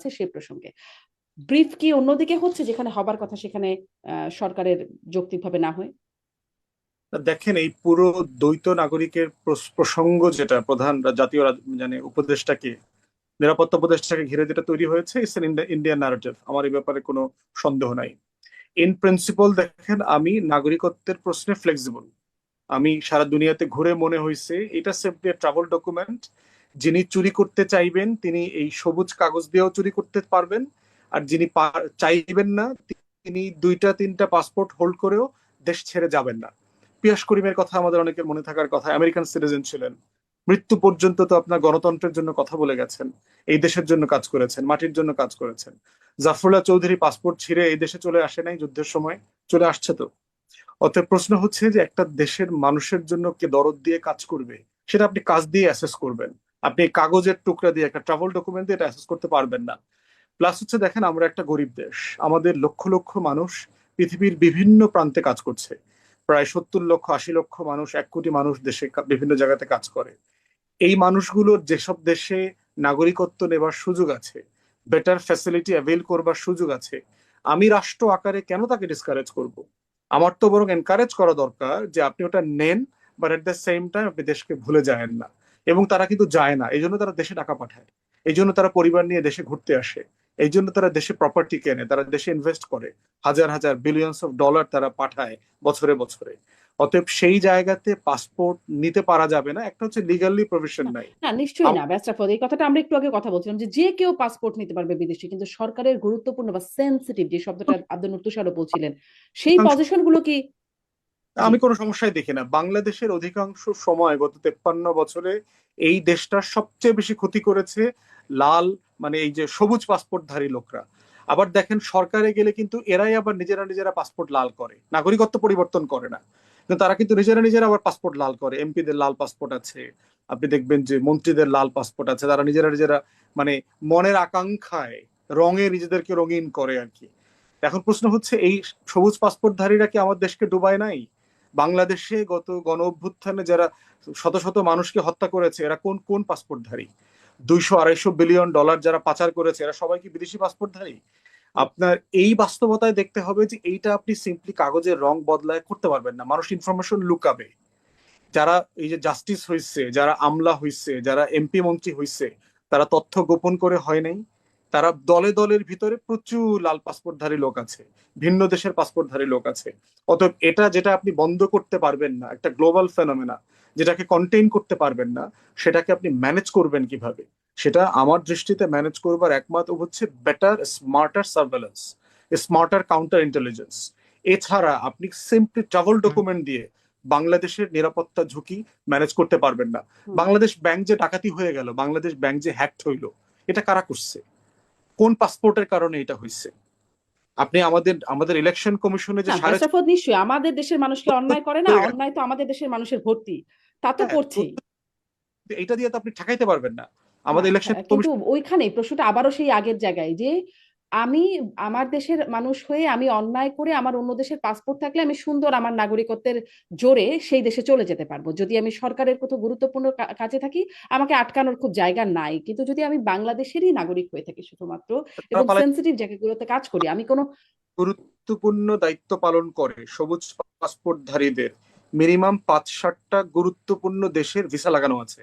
আছে সে প্রসঙ্গে। ব্রিফ কি অন্যদিকে হচ্ছে যেখানে হবার কথা সেখানে সরকারের যৌক্তিকভাবে না হয়ে? দেখেন, এই পুরো দ্বৈত নাগরিকের প্রসঙ্গ যেটা, প্রধান জাতীয় মানে উপদেষ্টাকে, নিরাপত্তা উপদেষ্টাকে ঘিরে যেটা তৈরি হয়েছে ইটস ইন্ডিয়ান ন্যারেটিভ আমার এই ব্যাপারে কোনো সন্দেহ নাই। ইন প্রিন্সিপাল দেখেন, আমি নাগরিকত্বের প্রশ্নে ফ্লেক্সিবল আমি সারা দুনিয়াতে ঘুরে মনে হয়েছে এটা সেফলি ট্রাভেল ডকুমেন্ট যিনি চুরি করতে চাইবেন, তিনি এই সবুজ কাগজ দিয়েও চুরি করতে পারবেন। আর যিনি চাইবেন না, তিনি দুইটা, তিনটা পাসপোর্ট হোল্ড করেও দেশ ছেড়ে যাবেন না। পিয়াস করিমের কথা আমাদের অনেকের মনে থাকার কথা। আমেরিকান সিটিজেন ছিলেন। মৃত্যু পর্যন্ত তো আপনার গণতন্ত্রের জন্য কথা বলে গেছেন। এই দেশের জন্য কাজ করেছেন, মাটির জন্য কাজ করেছেন। জাফরুল্লাহ চৌধুরী পাসপোর্ট ছিঁড়ে এই দেশে চলে আসে নাই, যুদ্ধের সময় চলে আসছে তো। অতএব প্রশ্ন হচ্ছে যে একটা দেশের মানুষের জন্য কে দরদ দিয়ে কাজ করবে? সেটা আপনি কাজ দিয়ে অ্যাসেস করবেন। আপনি কাগজের টুকরা দিয়ে একটা ট্রাভেল ডকুমেন্ট দিয়ে অ্যাসেস করতে পারবেন না। প্লাস হচ্ছে দেখেন, আমরা একটা গরিব দেশ। আমাদের লক্ষ লক্ষ মানুষ পৃথিবীর বিভিন্ন প্রান্তে কাজ করছে। প্রায় সত্তর লক্ষ, আশি লক্ষ মানুষ, এক কোটি মানুষ দেশে বিভিন্ন জায়গাতে কাজ করে। এই মানুষগুলোর যেসব দেশে নাগরিকত্ব নেবার সুযোগ আছে বেটার ফ্যাসিলিটি অ্যাভেল করবার সুযোগ আছে, আমি রাষ্ট্র আকারে কেন তাকে ডিসকারেজ করব? আমার তো বরং এনকারেজ করা দরকার যে আপনি ওটা নেন but at the same time আপনি দেশকে ভুলে যায়েন না। এবং তারা কিন্তু যায় না। এই জন্য তারা দেশে টাকা পাঠায়। এই জন্য তারা পরিবার নিয়ে দেশে ঘুরতে আসে। এই জন্য তারা দেশে প্রপার্টি কেনে তারা দেশে ইনভেস্ট করে। হাজার হাজার বিলিয়নস অফ ডলার তারা পাঠায় বছরে বছরে। অতএব সেই জায়গাতে পাসপোর্ট নিতে পারা যাবে না। একটা হচ্ছে লিগালি প্রভিশন নাই। না নিশ্চয়ই না ব্যাস্টাফদ এই কথাটা আমরা একটু আগে কথা বলছিলাম যে যে কেউ পাসপোর্ট নিতে পারবে বিদেশে কিন্তু সরকারের গুরুত্বপূর্ণ বা সেন্সিটিভ যে শব্দটা আব্দুল নুরতুষারও বলছিলেন সেই অধিকাংশ- পজিশনগুলো কি আমি কোনো সমস্যাই দেখি না। বাংলাদেশের অধিকাংশ সময় গত তেপ্পান্ন বছরে এই দেশটার সবচেয়ে বেশি ক্ষতি করেছে লাল মানে এই যে সবুজ পাসপোর্টধারী লোকরা। আবার দেখেন সরকারে গেলে কিন্তু এরাই আবার নিজেরা নিজেরা পাসপোর্ট লাল করে। নাগরিকত্ব পরিবর্তন করে না। কিন্তু তারা কিন্তু নিজেরা নিজেরা আবার পাসপোর্ট লাল করে। এমপিদের লাল পাসপোর্ট আছে। আপনি দেখবেন যে মন্ত্রীদের লাল পাসপোর্ট আছে। তারা নিজেরা নিজেরা মানে মনের আকাঙ্ক্ষায় রঙে নিজেদেরকে রঙিন করে আর কি। এখন প্রশ্ন হচ্ছে, এই সবুজ পাসপোর্টধারীরা কি আমার দেশকে ডুবায় নাই? বাংলাদেশে গত গণ অভ্যুত্থানে যারা শত শত মানুষকে হত্যা করেছে, এরা কোন কোন পাসপোর্টধারী? দুইশো আড়াইশো বিলিয়ন ডলার যারা পাচার করেছে, এরা সবাই কি বিদেশি পাসপোর্টধারী? আপনার এই বাস্তবতায় দেখতে হবে যে এইটা আপনি সিম্পলি কাগজের রং বদলায় করতে পারবেন না। মানুষ ইনফরমেশন লুকাবে। যারা এই যে জাস্টিস হয়েছে যারা আমলা হয়েছে যারা এমপি মন্ত্রী হয়েছে তারা তথ্য গোপন করে হয় নাই। তারা দলে দলের ভিতরে প্রচুর লাল পাসপোর্টধারী লোক আছে ভিন্ন দেশের পাসপোর্টধারী লোক আছে। অতএব এটা যেটা আপনি বন্ধ করতে পারবেন না একটা গ্লোবাল ফেনোমেনা যেটাকে কন্টেইন করতে পারবেন না সেটাকে আপনি ম্যানেজ করবেন কীভাবে? সেটা আমার দৃষ্টিতে ম্যানেজ করবার একমাত্র হচ্ছে better smarter surveillance smarter counter intelligence এছাড়া আপনি সিম্পলি ট্রাভেল ডকুমেন্ট দিয়ে বাংলাদেশের নিরাপত্তা ঝুঁকি ম্যানেজ করতে পারবেন না। বাংলাদেশ ব্যাংক যে ডাকাতি হয়ে গেল বাংলাদেশ ব্যাংক যে হ্যাকড হইল এটা কারা করছে? কোন পাসপোর্টের কারণে এটা হয়েছে আপনি আমাদের আমাদের ইলেকশন কমিশনে যে না নিশ্চয়ই আমাদের দেশের মানুষকে অন্যায় করে না অন্যায় তো আমাদের দেশের মানুষের ভর্তি। তা তো করছি করছেই। এটা দিয়ে তো আপনি ঠেকাইতে পারবেন না। আমাদের ইলেকশন কমিশন ওইখানে প্রশ্নটা আবারও সেই আগের জায়গায় যে আমি আমার দেশের মানুষ হয়ে আমি অন্যায় করে আমার অন্য দেশের পাসপোর্ট থাকলে আমি সুন্দর আমার নাগরিকত্বের জোরে সেই দেশে চলে যেতে পারব। যদি আমি সরকারের কোথাও গুরুত্বপূর্ণ কাজে থাকি আমাকে আটকানোর খুব জায়গা নাই। কিন্তু যদি আমি বাংলাদেশেরই নাগরিক হয়ে থাকি শুধুমাত্র এবং সেন্সিটিভ জায়গাগুলোতে কাজ করি আমি কোনো গুরুত্বপূর্ণ দায়িত্ব পালন করে সবুজ পাসপোর্টধারীদের মিনিমাম পাঁচ ষাটটা গুরুত্বপূর্ণ দেশের ভিসা লাগানো আছে।